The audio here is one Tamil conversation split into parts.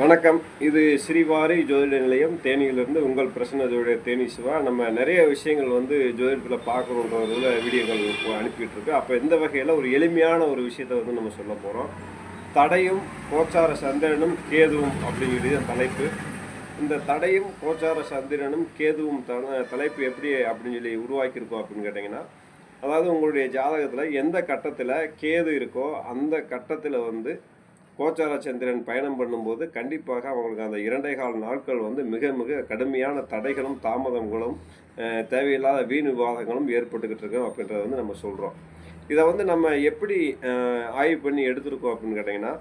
வணக்கம். இது ஸ்ரீவாரி ஜோதிட நிலையம். தேனியிலிருந்து உங்கள் பிரசன்ன ஜோதிடர் தேனி சிவா. நம்ம நிறைய விஷயங்கள் வந்து ஜோதிடத்தில் பார்க்கணுன்றதுல வீடியோக்கள் அனுப்பிட்டு இருக்கு அப்போ இந்த வகையில் ஒரு எளிமையான ஒரு விஷயத்தை வந்து நம்ம சொல்ல போகிறோம் தடையும் கோச்சார சந்திரனும் கேதுவும் அப்படிங்கிறது தலைப்பு. இந்த தடையும் கோச்சார சந்திரனும் கேதுவும் த தலைப்பு எப்படி அப்படின்னு சொல்லி உருவாக்கியிருக்கோம் அப்படின்னு கேட்டிங்கன்னா அதாவது உங்களுடைய ஜாதகத்தில் எந்த கட்டத்தில் கேது இருக்கோ அந்த கட்டத்தில் வந்து கோச்சார சந்திரன் பயணம் பண்ணும்போது கண்டிப்பாக அவங்களுக்கு அந்த இரண்டே கால் நாட்கள் வந்து மிக மிக கடுமையான தடைகளும் தாமதங்களும் தேவையில்லாத வீண் விவாதங்களும் ஏற்பட்டுக்கிட்டு இருக்கோம் அப்படின்றத வந்து நம்ம சொல்கிறோம் இதை வந்து நம்ம எப்படி ஆய்வு பண்ணி எடுத்திருக்கோம் அப்படின்னு கேட்டிங்கன்னா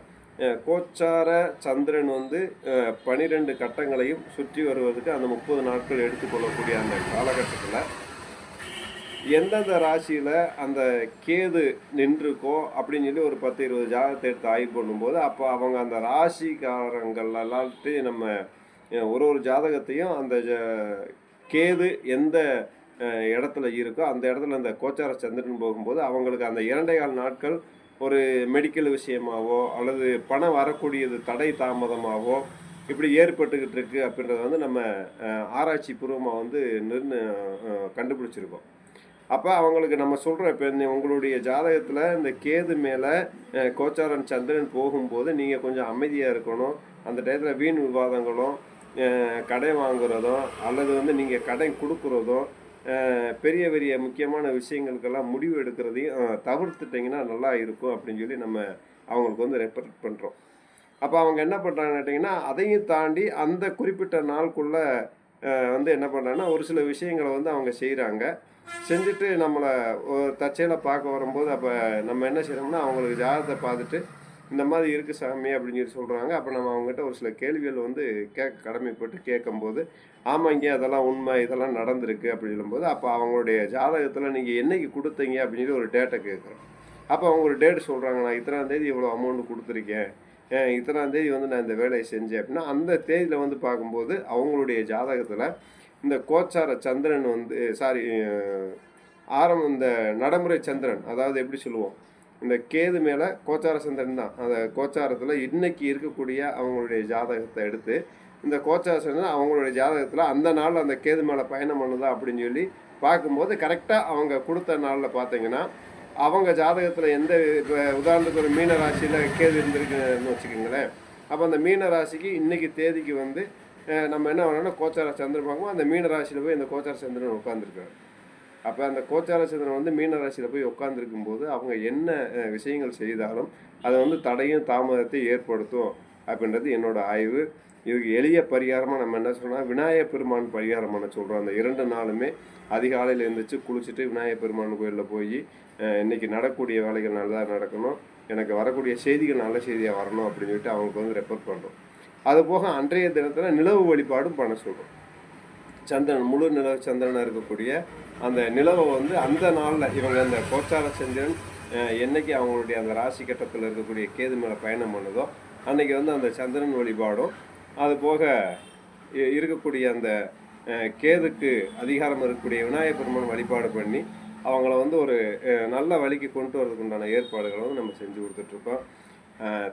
கோச்சார சந்திரன் வந்து பனிரெண்டு கட்டங்களையும் சுற்றி வருவதற்கு அந்த முப்பது நாட்கள் எடுத்துக்கொள்ளக்கூடிய அந்த காலகட்டத்தில் எந்தெந்த ராசியில் அந்த கேது நின்றுக்கோ அப்படின்னு சொல்லி ஒரு பத்து இருபது ஜாதகத்தை எடுத்து ஆய்வு பண்ணும்போது அப்போ அவங்க அந்த ராசிக்காரங்கள் எல்லாத்தையும் நம்ம ஒரு ஒரு ஜாதகத்தையும் அந்த ஜ- கேது எந்த இடத்துல இருக்கோ அந்த இடத்துல அந்த கோச்சார சந்திரன் போகும்போது அவங்களுக்கு அந்த இரண்டே கால் நாட்கள் ஒரு மெடிக்கல் விஷயமாவோ அல்லது பணம் வரக்கூடியது தடை தாமதமாகவோ இப்படி ஏற்பட்டுக்கிட்டு இருக்கு அப்படின்றத வந்து நம்ம ஆராய்ச்சி பூர்வமாக வந்து நிர்ண கண்டுபிடிச்சிருக்கோம். அப்போ அவங்களுக்கு நம்ம சொல்கிறோம் இப்போ இந்த உங்களுடைய ஜாதகத்தில் இந்த கேது மேலே கோச்சாரன் சந்திரன் போகும்போது நீங்கள் கொஞ்சம் அமைதியாக இருக்கணும். அந்த டயத்தில் வீண் விவாதங்களும் கடை வாங்குறதும் அல்லது வந்து நீங்கள் கடை கொடுக்குறதும் பெரிய பெரிய முக்கியமான விஷயங்களுக்கெல்லாம் முடிவு எடுக்கிறதையும் தவிர்த்துட்டிங்கன்னா நல்லா இருக்கும் அப்படின்னு சொல்லி நம்ம அவங்களுக்கு வந்து ரெஃபர் பண்ணுறோம் அப்போ அவங்க என்ன பண்ணுறாங்கன்னு கேட்டிங்கன்னா அதையும் தாண்டி அந்த குறிப்பிட்ட நாளுக்குள்ளே வந்து என்ன பண்ணுறாங்கன்னா ஒரு சில விஷயங்களை வந்து அவங்க செய்கிறாங்க செஞ்சுட்டு நம்மளை ஒரு தற்செயலை பார்க்க வரும்போது அப்போ நம்ம என்ன செய்யறோம்னா அவங்களுக்கு ஜாதகத்தை பார்த்துட்டு இந்த மாதிரி இருக்குது சாமி அப்படின்னு சொல்லி சொல்கிறாங்க அப்போ நம்ம அவங்ககிட்ட ஒரு சில கேள்விகள் வந்து கேட்க கடமைப்பட்டு கேட்கும்போது ஆமாங்க அதெல்லாம் உண்மை இதெல்லாம் நடந்திருக்கு அப்படின்னும்போது அப்போ அவங்களுடைய ஜாதகத்தில் நீங்கள் என்னைக்கு கொடுத்தீங்க அப்படின்னு ஒரு டேட்டை கேட்குறோம். அப்போ அவங்க ஒரு டேட் சொல்கிறாங்க நான் இத்தனாம் தேதி இவ்வளோ அமௌண்ட் கொடுத்துருக்கேன். இத்தனாந்தேதி இத்தனாம் தேதி வந்து நான் இந்த வேலையை செஞ்சேன் அப்படின்னா அந்த தேதியில் வந்து பார்க்கும்போது அவங்களுடைய ஜாதகத்தில் இந்த கோச்சார சந்திரன் வந்து சாரி ஆரம்பம் இந்த நடைமுறை சந்திரன் அதாவது எப்படி சொல்லுவோம்? இந்த கேது மேலே கோச்சார சந்திரன் தான். அந்த கோச்சாரத்தில் இன்னைக்கு இருக்கக்கூடிய அவங்களுடைய ஜாதகத்தை எடுத்து இந்த கோச்சார சந்திரன் அவங்களுடைய ஜாதகத்தில் அந்த நாள் அந்த கேது மேலே பயணம் பண்ணுதா அப்படின்னு சொல்லி பார்க்கும்போது கரெக்டாக அவங்க கொடுத்த நாளில் பார்த்தீங்கன்னா அவங்க ஜாதகத்தில் எந்த இப்போ உதாரணத்துக்கு ஒரு மீன ராசியில் கேது இருந்திருக்குன்னு வச்சுக்கோங்களேன். அப்போ அந்த மீன ராசிக்கு இன்றைக்கி தேதிக்கு வந்து நம்ம என்ன பண்ணோம்னா கோச்சார சந்திரன் அந்த மீன ராசியில் போய் அந்த கோச்சார சந்திரன் உட்காந்துருக்காரு அப்போ அந்த கோச்சார சந்திரன் வந்து மீன ராசியில் போய் உட்காந்துருக்கும் போது அவங்க என்ன விஷயங்கள் செய்தாலும் அது வந்து தடையும் தாமதத்தை ஏற்படுத்தும் அப்படின்றது என்னோடய ஆய்வு. இதுக்கு எளிய பரிகாரமாக நம்ம என்ன சொல்றோம்னா விநாயகர் பெருமான் பரிகாரம் பண்ண சொல்கிறோம் அந்த இரண்டு நாளுமே அதிகாலையில் எழுந்திரிச்சு குளிச்சுட்டு விநாயகர் பெருமான் கோயிலில் போய் இன்றைக்கி நடக்கக்கூடிய வேலைகள் நல்லா நடக்கணும். எனக்கு வரக்கூடிய செய்திகள் நல்ல செய்தியாக வரணும் அப்படின்னு சொல்லிட்டு அவங்களுக்கு வந்து ரெஃபர் பண்ணுறோம் அது போக அன்றைய தினத்தில் நிலவு வழிபாடும் பண்ண சொல்கிறோம் சந்திரன் முழு நிலவு சந்திரனாக இருக்கக்கூடிய அந்த நிலவை வந்து அந்த நாளில் இவங்க அந்த கோச்சார சந்திரன் என்றைக்கு என்னைக்கு அவங்களுடைய அந்த ராசி கட்டத்தில் இருக்கக்கூடிய கேது மேலே பயணம் பண்ணுதோ அன்றைக்கி வந்து அந்த சந்திரன் வழிபாடும் அது போக இ- இருக்கக்கூடிய அந்த கேதுக்கு அதிகாரம் இருக்கக்கூடிய விநாயகப் பெருமான் வழிபாடு பண்ணி அவங்கள வந்து ஒரு நல்ல வழிக்கு கொண்டு வரதுக்கு உண்டான ஏற்பாடுகளை வந்து நம்ம செஞ்சு கொடுத்துட்ருக்கோம்.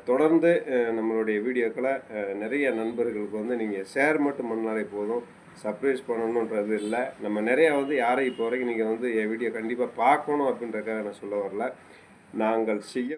தொடர்ந்து நம்மளுடைய வீடியோக்களை நிறைய நண்பர்களுக்கு வந்து நீங்கள் ஷேர் மட்டும் பண்ணாலே போதும். சர்ப்ரைஸ் பண்ணணுன்றது இல்லை. நம்ம நிறையா வந்து யாரை இப்போ வரைக்கும் நீங்கள் வந்து என் வீடியோ கண்டிப்பாக பார்க்கணும் அப்படின்றக்காக நான் சொல்ல வரல. நாங்கள் செய்ய